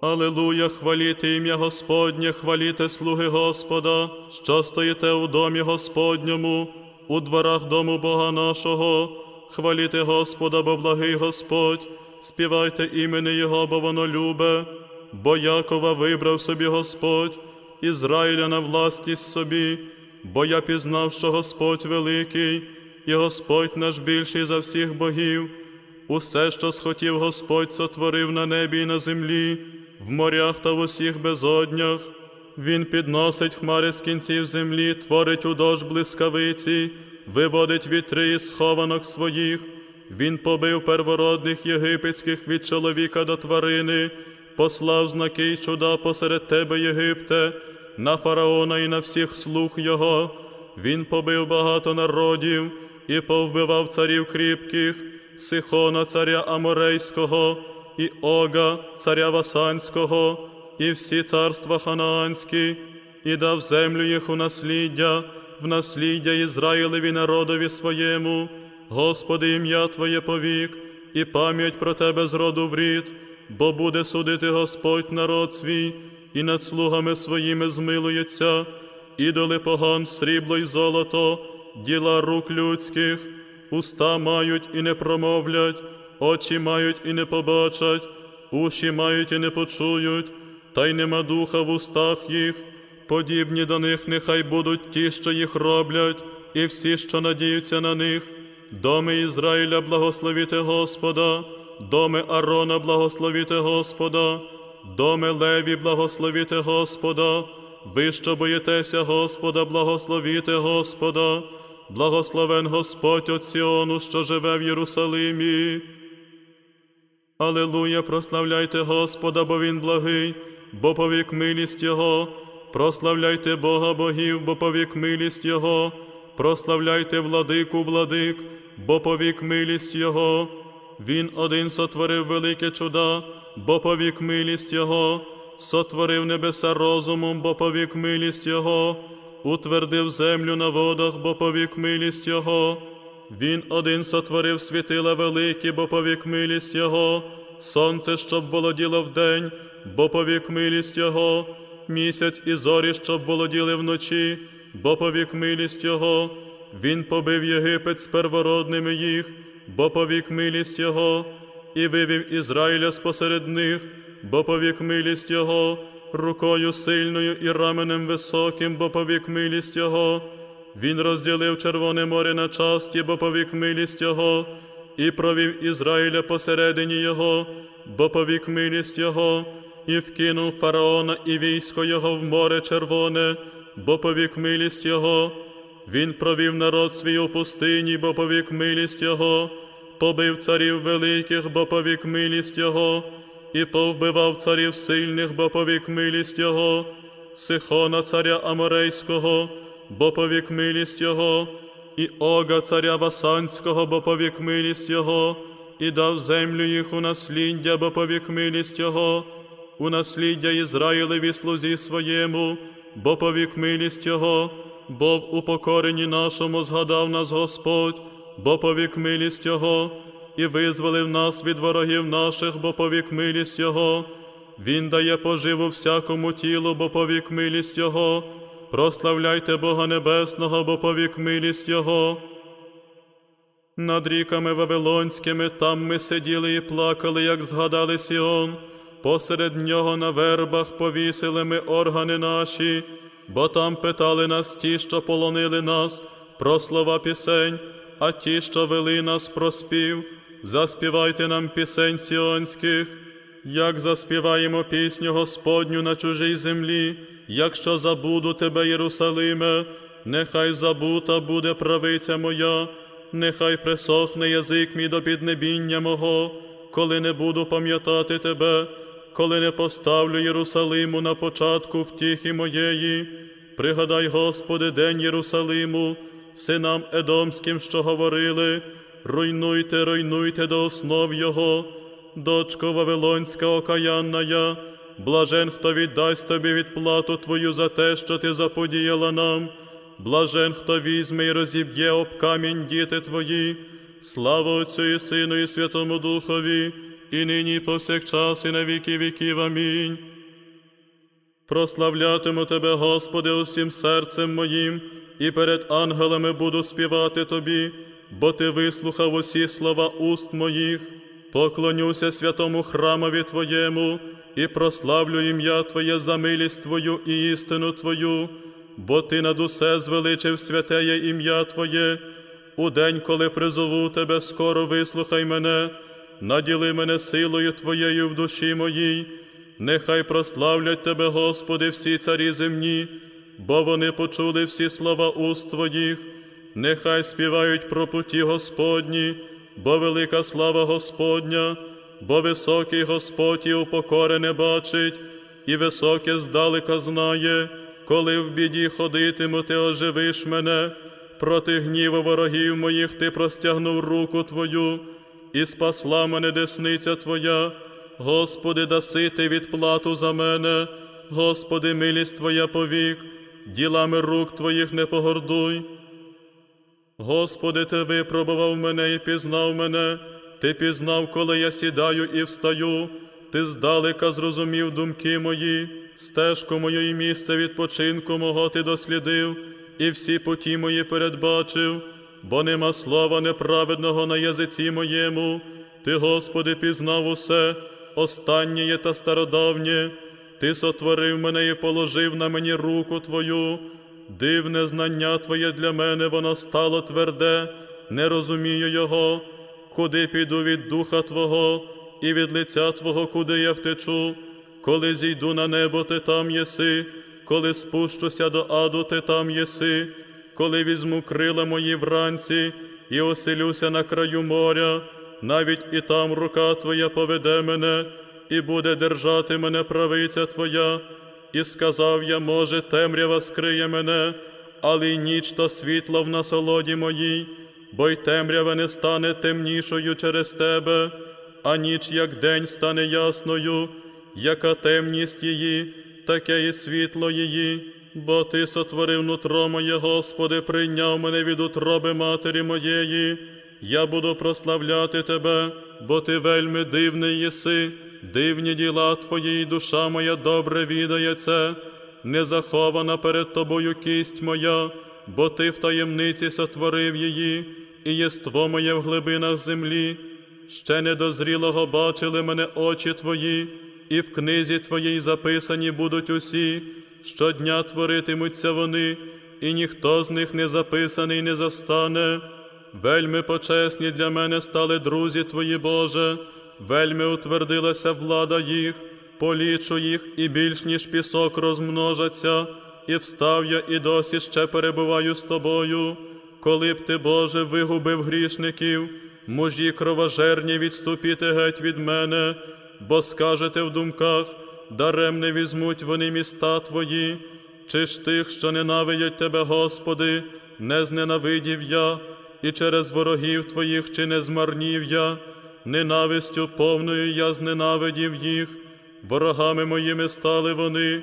Алилуя, хваліте ім'я Господнє, хваліте слуги Господа, що стоїте у домі Господньому, у дворах дому Бога нашого, хваліте Господа, бо благий Господь, співайте імені Його, бо воно любе, бо Якова вибрав собі Господь, Ізраїля на власність собі, бо я пізнав, що Господь великий, і Господь наш більший за всіх богів. Усе, що схотів Господь, сотворив на небі і на землі, в морях та в усіх безоднях. Він підносить хмари з кінців землі, творить у дощ блискавиці, виводить вітри із схованок своїх. Він побив первородних єгипетських від чоловіка до тварини, послав знаки й чуда посеред тебе, Єгипте, на фараона і на всіх слуг його. Він побив багато народів і повбивав царів кріпких. Сихона, царя Аморейського, і Ога, царя Васанського, і всі царства ханаанські, і дав землю їх у насліддя, в насліддя Ізраїлеві народові своєму. Господи, ім'я Твоє повік, і пам'ять про Тебе з роду в рід, бо буде судити Господь народ свій, і над слугами своїми змилується, ідоли поган, срібло й золото, діла рук людських уста мають і не промовлять, очі мають і не побачать, уші мають і не почують, та й нема духа в устах їх. Подібні до них нехай будуть ті, що їх роблять, і всі, що надіються на них. Доми Ізраїля благословіте Господа, доми Арона благословіте Господа, доми Леві благословіте Господа, ви, що боїтеся Господа, благословіте Господа. Благословен Господь от Сіону, що живе в Єрусалимі. Алилуя, прославляйте Господа, бо Він благий, бо повік милість Його. Прославляйте Бога богів, бо повік милість Його. Прославляйте владику владик, бо повік милість Його. Він один сотворив велике чуда, бо повік милість Його, сотворив небеса розумом, бо повік милість Його утвердив землю на водах, бо повік милість Його. Він один сотворив світила великі, бо повік милість Його, сонце, щоб володіло вдень, бо повік милість Його, місяць і зорі, щоб володіли вночі, бо повік милість Його. Він побив Єгипет з первородними їх, бо повік милість Його, і вивів Ізраїля спосеред них, бо повік милість Його рукою сильною і раменем високим, бо повік милість Його. Він розділив Червоне море на часті, бо повік милість Його, і провів Ізраїля посередині Його, бо повік милість Його, і вкинув фараона і військо Його в море червоне, бо повік милість Його. Він провів народ свій у пустині, бо повік милість Його, побив царів великих, бо повік милість Його. І повбивав царів сильних, бо повік милість Його, Сихона царя Аморейського, бо повік милість Його, і Ога царя Васанського, бо повік милість Його, і дав землю їх у насліддя, бо повік милість Його, у насліддя Ізраїлеві слузі своєму, бо повік милість Його, бо в упокоренні нашому згадав нас Господь, бо повік милість Його і визволив нас від ворогів наших, бо повік милість Його. Він дає поживу всякому тілу, бо повік милість Його. Прославляйте Бога Небесного, бо повік милість Його. Над ріками Вавилонськими там ми сиділи і плакали, як згадали Сіон. Посеред нього на вербах повісили ми органи наші, бо там питали нас ті, що полонили нас, про слова пісень, а ті, що вели нас про спів заспівайте нам пісень сіонських, як заспіваємо пісню Господню на чужій землі, якщо забуду тебе, Єрусалиме, нехай забута буде правиця моя, нехай присохне язик мій до піднебіння мого, коли не буду пам'ятати тебе, коли не поставлю Єрусалиму на початку втіхи моєї, Пригадай, Господи, день Єрусалиму, синам Едомським, що говорили, руйнуйте, руйнуйте до основ його, дочко Вавилонська окаянная, блажен, хто віддасть тобі відплату твою за те, що ти заподіяла нам, блажен, хто візьме і розіб'є об камінь діти твої, слава Отцю і Сину, і Святому Духові, і нині, і повсякчас, і на віки віків. Амінь. Прославлятиму Тебе, Господи, усім серцем моїм, і перед ангелами буду співати Тобі, бо Ти вислухав усі слова уст моїх. Поклонюся святому храмові Твоєму і прославлю ім'я Твоє за милість Твою і істину Твою, бо Ти над усе звеличив святеє ім'я Твоє. У день, коли призову Тебе, скоро вислухай мене, наділи мене силою Твоєю в душі моїй. Нехай прославлять Тебе, Господи, всі царі земні, бо вони почули всі слова уст Твоїх, нехай співають про путі Господні, бо велика слава Господня, бо високий Господь і упокорене бачить, і високе здалека знає, коли в біді ходитиму, ти оживиш мене, проти гніву ворогів моїх ти простягнув руку Твою, і спасла мене десниця Твоя. Господи, даси ти відплату за мене, Господи, милість Твоя повік, ділами рук Твоїх не погордуй. Господи, Ти випробував мене і пізнав мене, Ти пізнав, коли я сідаю і встаю, Ти здалека зрозумів думки мої, стежку мою і місце відпочинку мого Ти дослідив, і всі путі мої передбачив, бо нема слова неправедного на язиці моєму. Ти, Господи, пізнав усе, останнє та стародавнє, Ти сотворив мене і положив на мені руку Твою. Дивне знання Твоє для мене, воно стало тверде, не розумію його, куди піду від духа Твого, і від лиця Твого, куди я втечу, коли зійду на небо, ти там єси, коли спущуся до аду, ти там єси, коли візьму крила мої вранці і оселюся на краю моря, навіть і там рука Твоя поведе мене, і буде держати мене правиця Твоя. І сказав я, може, темрява скриє мене, але й ніч то світло в насолоді моїй, бо й темрява не стане темнішою через тебе, а ніч, як день, стане ясною, яка темність її, таке і світло її, бо Ти сотворив нутро моє, Господи, прийняв мене від утроби матері моєї. Я буду прославляти Тебе, бо Ти вельми дивний єси, дивні діла Твої, і душа моя добре відає це, не захована перед Тобою кість моя, бо Ти в таємниці сотворив її, і єство моє в глибинах землі. Ще недозрілого бачили мене очі Твої, і в книзі Твоїй записані будуть усі, щодня творитимуться вони, і ніхто з них не записаний не застане. Вельми почесні для мене стали друзі Твої, Боже, вельми утвердилася влада їх, полічу їх і більш ніж пісок розмножаться, і встав я і досі ще перебуваю з Тобою, коли б Ти, Боже, вигубив грішників, мужі кровожерні відступіти геть від мене, бо скажете в думках, даремне візьмуть вони міста Твої, чи ж тих, що ненавидять Тебе, Господи, не зненавидів я, і через ворогів Твоїх чи не змарнів я, ненавистю повною я зненавидів їх, ворогами моїми стали вони.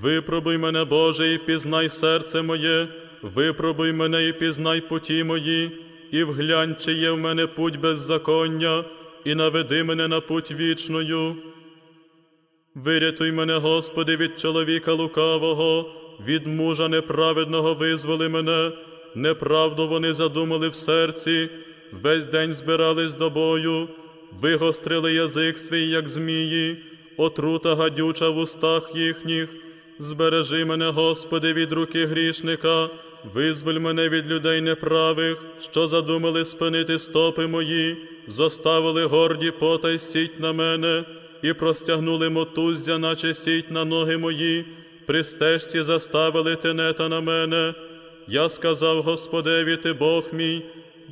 Випробуй мене, Боже, і пізнай серце моє, випробуй мене і пізнай путі мої, і вглянь, чи є в мене путь беззаконня, і наведи мене на путь вічною. Вирятуй мене, Господи, від чоловіка лукавого, від мужа неправедного визволи мене, неправду вони задумали в серці, весь день збирались до бою, вигострили язик свій, як змії, отрута гадюча в устах їхніх. Збережи мене, Господи, від руки грішника, визволь мене від людей неправих, що задумали спинити стопи мої, заставили горді потай сіть на мене і простягнули мотуздя, наче сіть на ноги мої, при стежці заставили тенета на мене. Я сказав Господеві, ти Бог мій,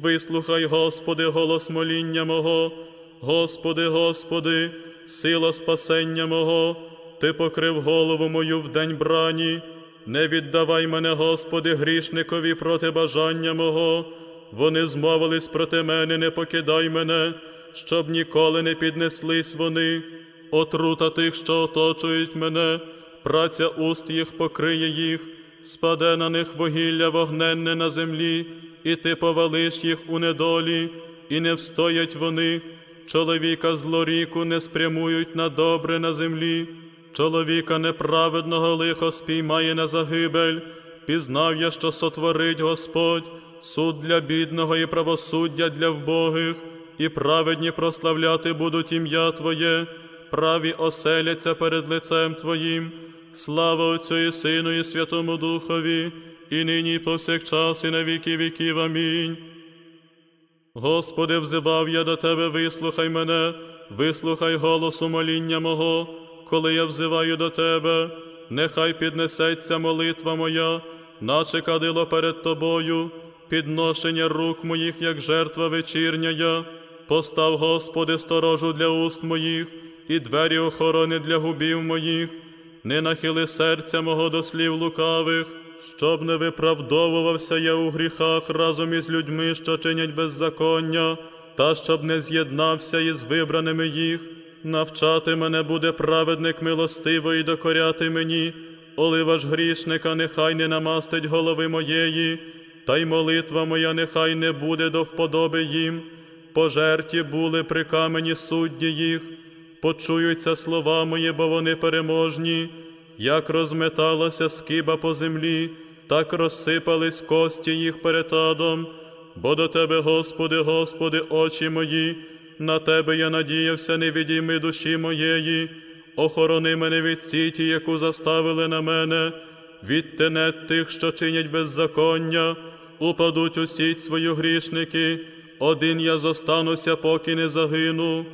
вислухай, Господи, голос моління мого, Господи, Господи, сила спасення мого, Ти покрив голову мою в день брані, Не віддавай мене, Господи, грішникові проти бажання мого. Вони змовились проти мене, не покидай мене, щоб ніколи не піднеслись вони. Отрута тих, що оточують мене, праця уст їх покриє їх, спаде на них вугілля вогненне на землі, і ти повалиш їх у недолі, і не встоять вони. Чоловіка злоріку не спрямують на добре на землі. Чоловіка неправедного лихо спіймає на загибель. Пізнав я, що сотворить Господь, суд для бідного і правосуддя для вбогих, і праведні прославляти будуть ім'я Твоє, праві оселяться перед лицем Твоїм. Слава Отцю і Сину, і Святому Духові, і нині, і повсякчас, і на віки віків. Амінь. Господи, взивав я до Тебе, вислухай мене, вислухай голосу моління мого, коли я взиваю до Тебе, нехай піднесеться молитва моя, наче кадило перед Тобою, підношення рук моїх, як жертва вечірня. Постав, Господи, сторожу для уст моїх, і двері охорони для губів моїх, не нахили серця мого до слів лукавих, щоб не виправдовувався я у гріхах разом із людьми, що чинять беззаконня, та щоб не з'єднався із вибраними їх. Навчати мене буде праведник милостиво докоряти мені, олива ж грішника, нехай не намастить голови моєї, та й молитва моя нехай не буде до вподоби їм. Пожерті були при камені судді їх, почуються слова мої, бо вони переможні, як розметалася скиба по землі, так розсипались кості їх перед адом. Бо до Тебе, Господи, Господи, очі мої, на Тебе я надіявся, не відійми душі моєї, охорони мене від сіті, яку заставили на мене, від тенет тих, що чинять беззаконня, упадуть у сіть свою грішники, один я зостануся, поки не загину.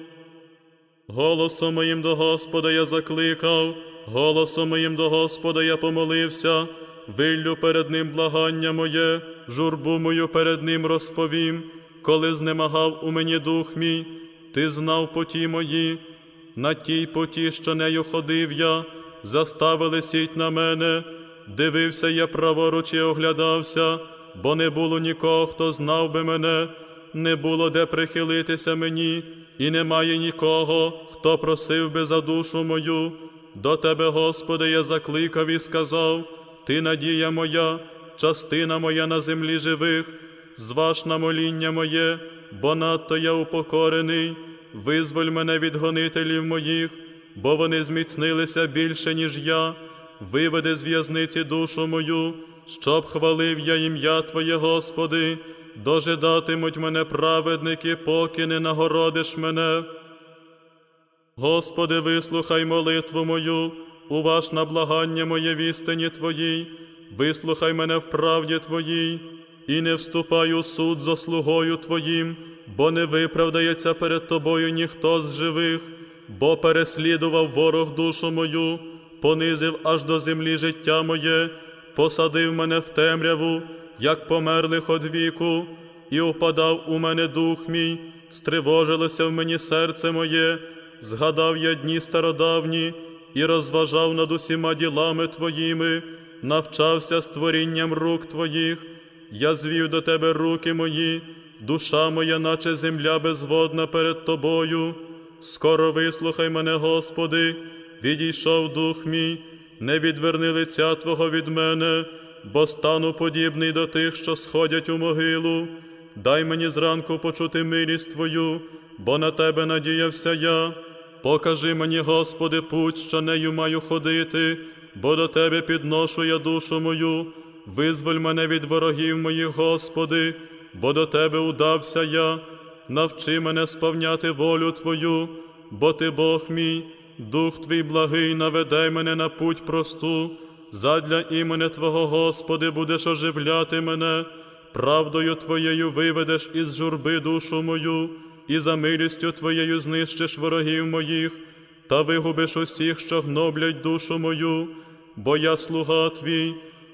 Голосом моїм до Господа я закликав, голосом моїм до Господа я помолився, виллю перед ним благання моє, журбу мою перед ним розповім, коли знемагав у мені дух мій, ти знав поті мої, на тій поті, що нею ходив я, заставили сіть на мене, дивився я праворуч і оглядався, бо не було нікого, хто знав би мене, не було де прихилитися мені, і немає нікого, хто просив би за душу мою. До Тебе, Господи, я закликав і сказав, Ти надія моя, частина моя на землі живих, зваж на моління моє, бо надто я упокорений, визволь мене від гонителів моїх, бо вони зміцнилися більше, ніж я, виведи з в'язниці душу мою, щоб хвалив я ім'я Твоє, Господи, дожидатимуть мене праведники, поки не нагородиш мене. Господи, вислухай молитву мою, уваж на благання моє в істині Твоїй, вислухай мене в правді Твоїй, і не вступай у суд за слугою Твоїм, бо не виправдається перед Тобою ніхто з живих, бо переслідував ворог душу мою, понизив аж до землі життя моє, посадив мене в темряву, як померлих од віку, і упадав у мене дух мій, стривожилося в мені серце моє, згадав я дні стародавні і розважав над усіма ділами Твоїми, навчався створінням рук Твоїх, я звів до Тебе руки мої, душа моя, наче земля безводна перед Тобою. Скоро вислухай мене, Господи, відійшов дух мій, не відверни лиця Твого від мене, бо стану подібний до тих, що сходять у могилу. Дай мені зранку почути милість Твою, бо на Тебе надіявся я. Покажи мені, Господи, путь, що нею маю ходити, бо до Тебе підношу я душу мою. Визволь мене від ворогів моїх, Господи, бо до Тебе удався я. Навчи мене сповняти волю Твою, бо Ти Бог мій, Дух Твій благий, наведай мене на путь просту. Задля імені Твого, Господи, будеш оживляти мене, правдою Твоєю виведеш із журби душу мою, і за милістю Твоєю знищиш ворогів моїх, та вигубиш усіх, що гноблять душу мою, бо я слуга Твій,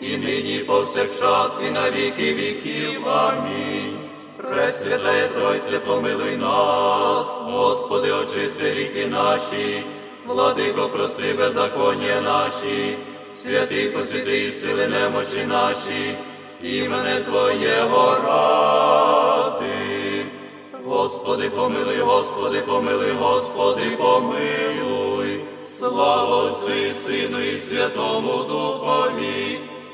і нині повсякчас, і на віки віків. Амінь. Пресвятая Тройце, помилуй нас, Господи, очисти ріки наші, владико, прости беззаконня наші, святий посвяти і сили немочі наші, імене Твоєго ради. Господи, помилуй, Господи, помилуй, Господи, помилуй. Слава Отцю і Сину і Святому Духові,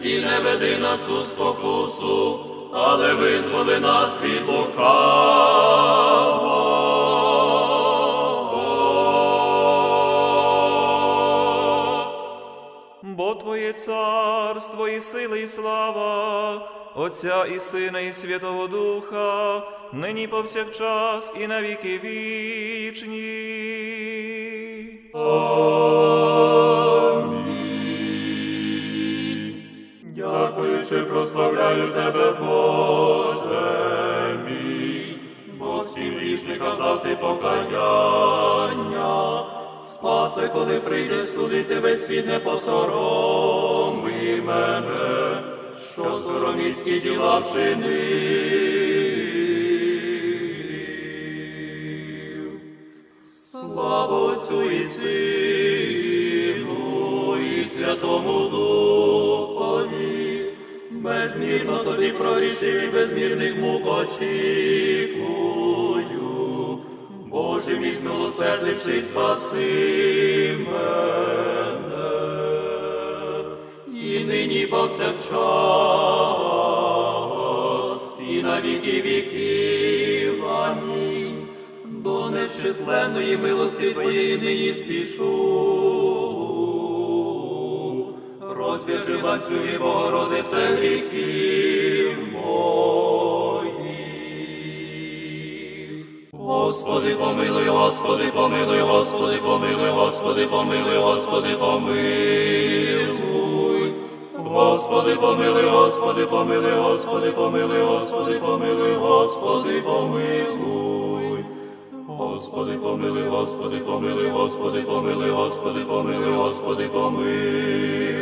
і не веди нас у спокусу, але визволи нас від лукавого. Бо Твоє царство і сила, і слава, Отця і Сина, і Святого Духа, нині повсякчас і на віки вічні. Дякуючи, прославляю тебе, Боже мій, бо всім грішникам дав покаяння. Спасе, коли прийдеш судити весь світ, не посороми мене, що сороміцькі діла вчинив. Безмірно тобі прорішив і безмірних мук очікую. Боже мій змилосердивший, спаси мене, і нині повсякчас, і на віки віків. Амінь. До незчисленної милості Твоєї нині спішу. Розв'яжи ланцюги, Богородице, гріхів моїх. Господи, помилуй, Господи, помилуй, Господи, помилуй, Господи, помилуй, Господи, помилуй. Господи, помилуй, Господи, помилуй, Господи, помилуй, Господи, помилуй, Господи, помилуй. Господи, помилуй, Господи, помилуй, Господи, помилуй, Господи, помилуй, Господи, помилуй.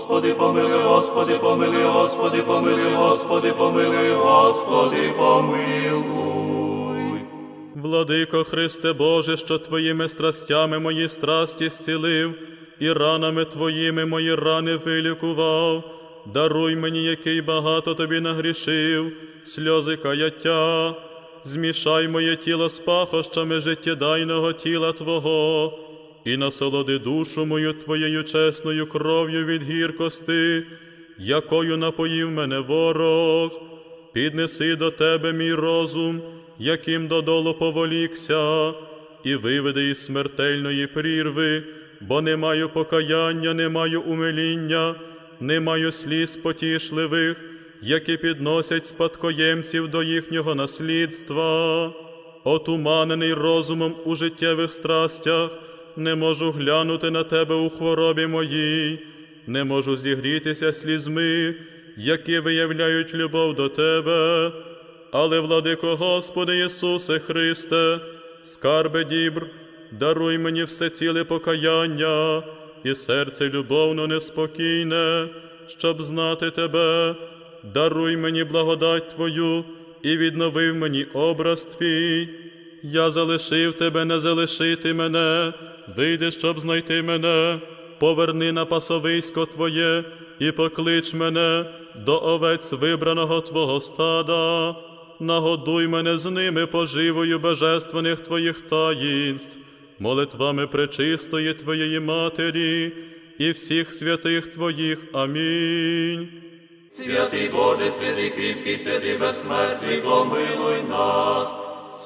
Господи, помилуй, Господи, помилуй, Господи, помилуй, Господи, помилуй, Господи, помилуй. Владико Христе Боже, що Твоїми страстями мої страсті зцілив, і ранами Твоїми мої рани вилікував, даруй мені, який багато Тобі нагрішив, сльози каяття, змішай моє тіло з пахощами життєдайного тіла Твого, і насолоди душу мою Твоєю чесною кров'ю від гіркости, якою напоїв мене ворог. Піднеси до тебе мій розум, яким додолу поволікся, і виведи із смертельної прірви, бо не маю покаяння, не маю умиління, не маю сліз потішливих, які підносять спадкоємців до їхнього наслідства. Отуманений розумом у життєвих страстях, не можу глянути на тебе у хворобі моїй, не можу зігрітися слізьми, які виявляють любов до Тебе. Але, владико Господи Ісусе Христе, скарбе дібр, даруй мені все ціле покаяння, і серце любовно неспокійне, щоб знати тебе. Даруй мені благодать Твою і відновив мені образ Твій. Я залишив тебе, не залишити мене, вийди, щоб знайти мене, поверни на пасовисько Твоє і поклич мене до овець вибраного Твого стада, нагодуй мене з ними поживою божественних Твоїх таїнств, молитвами пречистої Твоєї Матері і всіх святих Твоїх. Амінь. Святий Боже, святий кріпкий, святий безсмертний, помилуй нас.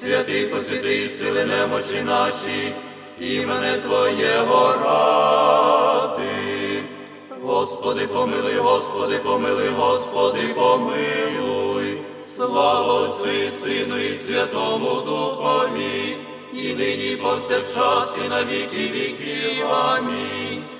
святий посвяти сили немочі наші, імене Твоєго ради. Господи, помилуй, Господи, помилуй, Господи, помилуй, слава Отцю і Сину і Святому Духові, і нині і повсякчас, і на віки віків. Амінь.